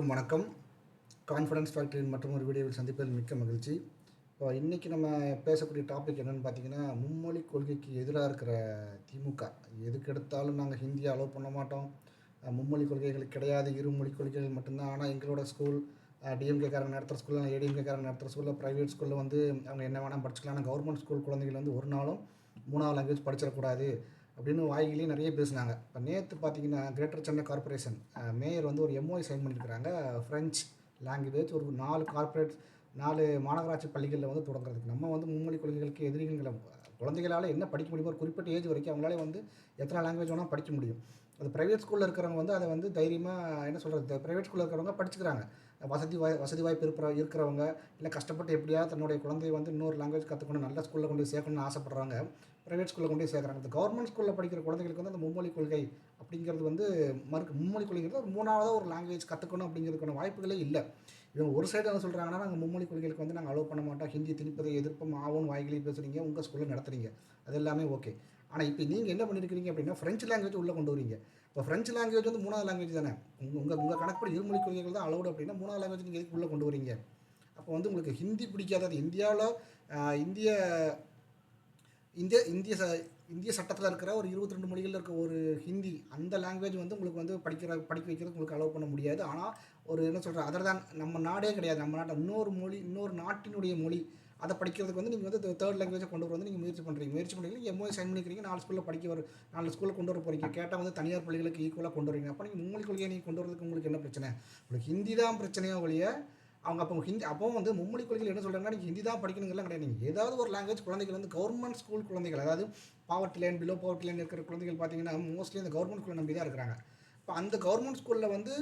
அனைவருக்கும் வணக்கம். கான்ஃபிடன்ஸ் ஃபேக்டரியின் மற்றும் ஒரு வீடியோவில் சந்திப்பதில் மிக்க மகிழ்ச்சி. இப்போ இன்றைக்கி நம்ம பேசக்கூடிய டாபிக் என்னென்னு பார்த்தீங்கன்னா மும்மொழி கொள்கைக்கு எதிராக இருக்கிற திமுக. எதுக்கு எடுத்தாலும் நாங்கள் ஹிந்தியை அலோவ் பண்ண மாட்டோம். மும்மொழி கொள்கைகள் கிடையாது. இருமொழி கொள்கைகள் மட்டும்தான். ஆனால் எங்களோட ஸ்கூல் டிஎம்கேக்காரங்க நடத்துகிற ஸ்கூலில் ஏடிஎம்கேக்காரங்க நடத்துகிற ஸ்கூலில் ப்ரைவேட் ஸ்கூலில் வந்து அவங்க என்ன வேணால் படிச்சுக்கலாம். ஆனால் கவர்மெண்ட் ஸ்கூல் குழந்தைகள் வந்து ஒரு நாளும் மூணாவது லாங்குவேஜ் படிச்சிடக்கூடாது. அப்படின்னு வாய்கிலேயே நிறைய பேசுனாங்க இப்போ நேற்று பார்த்தீங்கன்னா கிரேட்டர் சென்னை கார்ப்பரேஷன் மேயர் வந்து ஒரு எம்ஓஐ சைன் பண்ணியிருக்கிறாங்க ஃப்ரெஞ்ச் லாங்குவேஜ் ஒரு நாலு கார்ப்பரேட் நாலு மாநகராட்சி பள்ளிகளில் வந்து தொடங்குறதுக்கு. நம்ம வந்து மும்மொழி கொள்கைகளுக்கு எதிரிகளை குழந்தைகளால் என்ன படிக்க முடியுமோ ஒரு குறிப்பிட்ட ஏஜ் வரைக்கும் அவங்களால வந்து எத்தனை லாங்குவேஜ் வேணால் படிக்க முடியும். அது ப்ரைவேட் ஸ்கூலில் இருக்கிறவங்க வந்து அதை வந்து தைரியமாக என்ன சொல்கிறது ப்ரைவேட் ஸ்கூலில் இருக்கிறவங்க படிச்சுக்கிறாங்க. வசதி வாய் வசதி வாய்ப்பு இருக்கிற இருக்கிறவங்க இல்லை கஷ்டப்பட்டு எப்படியா தன்னுடைய குழந்தைய வந்து இன்னொரு லாங்குவேஜ் கற்றுக்கணும் நல்ல ஸ்கூலில் கொண்டு சேர்க்கணும்னு ஆசைப்பட்றாங்க ப்ரைவேட் ஸ்கூலில் கொண்டு போய் சேர்க்குறாங்க. இந்த கவர்மெண்ட் ஸ்கூலில் படிக்கிற குழந்தைகளுக்கு வந்து அந்த மும்மொழி கொள்கை அப்படிங்கிறது வந்து மறுக்க மும்மொழி கொள்கைங்கிறது ஒரு மூணாவதாக ஒரு லாங்குவேஜ் கற்றுக்கணும் அப்படிங்கிறதுக்கான வாய்ப்புகளே இல்லை. இவங்க ஒரு சைடு என்ன சொல்கிறாங்கன்னா நாங்கள் மும்மொழி கொள்கைகளுக்கு வந்து நாங்கள் அலோவ் பண்ண மாட்டோம். ஹிந்தி திணிப்பதை எதிர்ப்பும் ஆவும் வாய்களையும் பேசுகிறீங்க உங்கள் ஸ்கூலில் நடத்துறீங்க. அது எல்லாமே ஓகே ஆனால் இப்போ நீங்கள் என்ன பண்ணியிருக்கிறீங்க அப்படின்னா ஃப்ரெஞ்சு லாங்குவேஜ் உள்ளே கொண்டு வரீங்க. இப்போ ஃப்ரெஞ்சு லாங்குவேஜ் வந்து மூணாவது லாங்குவேஜ் தானே? உங்கள் உங்கள் உங்கள் கணக்குப்படி இருமொழி கொள்கைகள் தான் அலோடு அப்படின்னா மூணாவது லாங்குவேஜ் நீங்கள் எதுக்கு உள்ளே கொண்டு வரீங்க? அப்போ வந்து உங்களுக்கு ஹிந்தி பிடிக்காதது இந்தியாவில் இந்திய இந்திய இந்திய ச இந்திய சட்டத்தில் இருக்கிற ஒரு இருபத்தி ரெண்டு மொழிகளில் இருக்க ஒரு ஹிந்தி அந்த லாங்குவேஜ் வந்து உங்களுக்கு வந்து படிக்கிற படிக்க வைக்கிறது உங்களுக்கு அலோவ் பண்ண முடியாது. ஆனால் ஒரு என்ன சொல்கிற அதர் தான் நம்ம நாடே கிடையாது. நம்ம நாட்டை இன்னொரு மொழி இன்னொரு நாட்டினுடைய மொழி அதை படிக்கிறதுக்கு வந்து நீங்கள் வந்து தேர்ட் லாங்குவேஜை கொண்டு வர வந்து நீங்கள் முயற்சி பண்ணுறீங்க முயற்சி பண்ணுறீங்க எம்ஓஏ சைன் பண்ணிக்கிறீங்க நாலு ஸ்கூலில் படிக்க வர நாலு ஸ்கூலில் கொண்டு வர போகிறீங்க கேட்டால் வந்து தனியார் பள்ளிகளுக்கு ஈக்குவலாக கொண்டு வரீங்க அப்போ நீங்கள் மும்மொழி கொள்கையை நீங்கள் கொண்டு வரதுக்கு உங்களுக்கு என்ன பிரச்சனை? உங்களுக்கு ஹிந்தி தான் பிரச்சனையோ ஒழிய அவங்க அப்போ ஹிந்தி அப்போ வந்து மும்மொழி கொள்கைகள் என்ன சொல்கிறாங்கன்னா நீங்கள் ஹிந்தி தான் படிக்கணுங்கலாம் கிடையாது. நீங்கள் ஏதாவது ஒரு லாங்குவேஜ் குழந்தைகள் வந்து கவர்மெண்ட் ஸ்கூல் குழந்தைகள் அதாவது poverty line below poverty line இருக்கிற குழந்தைகள் பார்த்தீங்கன்னா மோஸ்ட்லி இந்த கவர்மெண்ட் ஸ்கூலை நம்பி தான் இருக்கிறாங்க. இப்போ அந்த கவர்மெண்ட் ஸ்கூலில் வந்து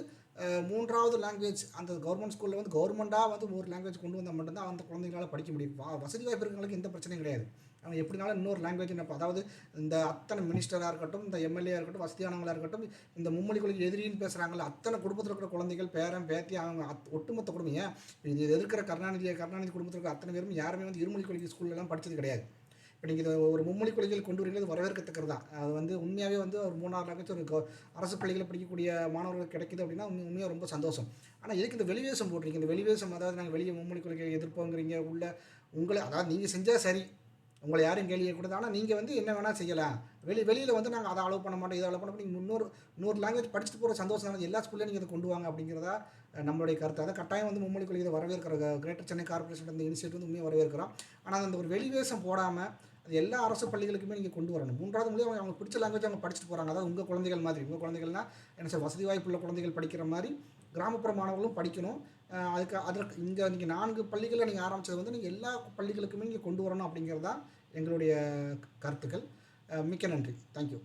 மூன்றாவது லாங்குவேஜ் அந்த கவர்மெண்ட் ஸ்கூலில் வந்து கவர்மெண்ட்டாக வந்து ஒரு லாங்குவேஜ் கொண்டு வந்தால் மட்டும்தான் அந்த குழந்தைங்களால படிக்க முடியும். வசதி வாய்ப்பு இருக்கிறவங்களுக்கு எந்த பிரச்சனையும் கிடையாது. அவங்க எப்படினாலும் இன்னொரு லாங்குவேஜ் என்ன அதாவது இந்த அத்தனை மினிஸ்டராக இருக்கட்டும் இந்த எம்எல்ஏ இருக்கட்டும் வசதியானவங்களாக இருக்கட்டும் இந்த மும்மொழிகளுக்கு எதிரின்னு பேசுகிறாங்கள அத்தனை குடும்பத்தில் இருக்கிற குழந்தைகள் பேரன் பேத்தி அவங்க அத் ஒட்டுமொத்த குடும்பம் ஏன்? இது எதிர்க்கிற கருணாநிதி கருணாநிதி குடும்பத்தில் இருக்கிற அத்தனை பேரும் யாருமே வந்து இருமொழி கொள்கை ஸ்கூல்லலாம் படிச்சது கிடையாது. நீங்கள் இதை ஒரு மும்மொழி கொள்கைகள் கொண்டு வரீங்க வரவேற்கத்தக்கது தான் அது வந்து உண்மையாகவே வந்து ஒரு மூணாறு லாங்குவேஜ் ஒரு அரசு பள்ளிகளில் படிக்கக்கூடிய மாணவர்கள் கிடைக்குது அப்படின்னா உண்மை உண்மையாக ரொம்ப சந்தோஷம். ஆனால் எதுக்கு இந்த வெளிவேசம் போடுறீங்க இந்த வெளிவேசம் அதாவது நாங்கள் வெளியே மும்மொழி கொள்கையை எதிர்ப்போங்கிறீங்க. உள்ள உங்களை அதாவது நீங்கள் செஞ்சால் சரி. உங்களை யாரும் கேள்வி கூடாது ஆனால் நீங்கள் வந்து என்ன வேணால் செய்யலாம். வெளி வெளியில் வந்து நாங்கள் அதை அலோவ் பண்ண மாட்டோம் இதை அலோவ் பண்ண மாட்டோம். நீங்கள் இன்னொரு இன்னொரு லாங்குவேஜ் படிச்சுட்டு போகிற சந்தோஷம் எல்லா ஸ்கூல்லையும் நீங்கள் இதை கொண்டு வாங்க அப்படிங்கிறதா நம்மளுடைய கருத்து. அதை கட்டாயம் வந்து மும்மொழி கொள்கையை வரவேற்கிற கிரேட்டர் சென்னை கார்பரேஷன் இந்த இனிஷியேட்டிவ் வந்து உண்மையாக வரவேற்கிறோம். ஆனால் அந்த ஒரு வெளிவேஷம் போடாமல் அது எல்லா அரசு பள்ளிகளுக்குமே நீங்கள் கொண்டு வரணும். மூன்றாவது மொழி அவங்க அவங்க பிடிச்ச லாங்குவேஜ் அவங்க படிச்சுட்டு போகிறாங்க அதாவது உங்கள் குழந்தைகள் மாதிரி. உங்கள் குழந்தைகள்னா என்ன சார் வசதி வாய்ப்புள்ள குழந்தைகள் படிக்கிற மாதிரி கிராமப்புற மாணவர்களும் படிக்கணும். அதுக்கு அதற்கு இங்கே நீங்கள் நான்கு பள்ளிகளில் நீங்கள் ஆரம்பித்தது வந்து நீங்கள் எல்லா பள்ளிகளுக்குமே நீங்கள் கொண்டு வரணும் அப்படிங்கிறது தான் எங்களுடைய கருத்துக்கள். மிக்க நன்றி. தேங்க்யூ